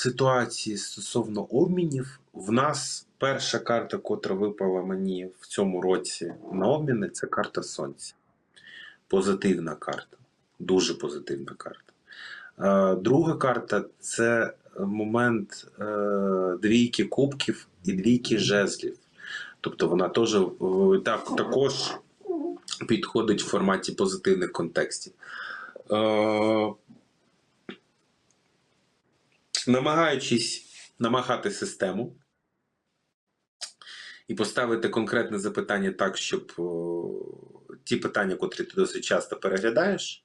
ситуації стосовно обмінів, в нас перша карта, котра випала мені в цьому році на обміни, це карта Сонця. Позитивна карта. Дуже позитивна карта. Е, друга карта це момент е, двійки кубків і двійки жезлів. Тобто вона теж е, так, також підходить в форматі позитивних контекстів. Намагаючись намагати систему і поставити конкретне запитання так, щоб о, ті питання, котрі ти досить часто переглядаєш,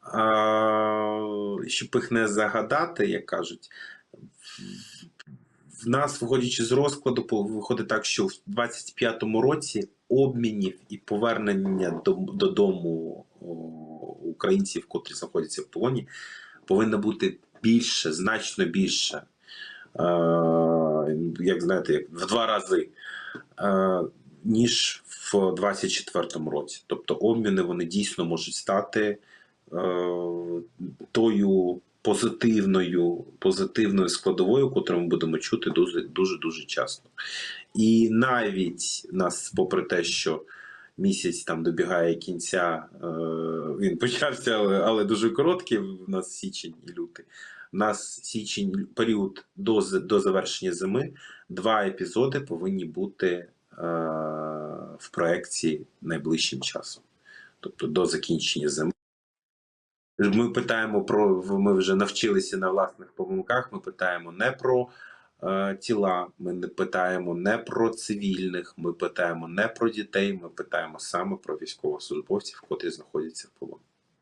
а, щоб їх не загадати, як кажуть. В нас, виходячи з розкладу, виходить так, що в 25-му році обмінів і повернення додому українців, котрі знаходяться в полоні, повинно бути більше, значно більше. Е, як знаєте, в два рази, е, ніж в 24-му році. Тобто обміни вони дійсно можуть стати е, тою позитивною, позитивною складовою, яку ми будемо чути дуже дуже дуже часто. І навіть нас, попри те, що місяць там добігає кінця, е, він почався, але, дуже короткий. В нас січень і лютий. У нас січень період до, до завершення зими. Два епізоди повинні бути е, в проекції найближчим часом, тобто до закінчення зими. Ми питаємо про ми вже навчилися на власних помилках. Ми питаємо не про тіла, ми не питаємо не про цивільних, ми питаємо не про дітей. Ми питаємо саме про військовослужбовців, котрі знаходяться в полоні.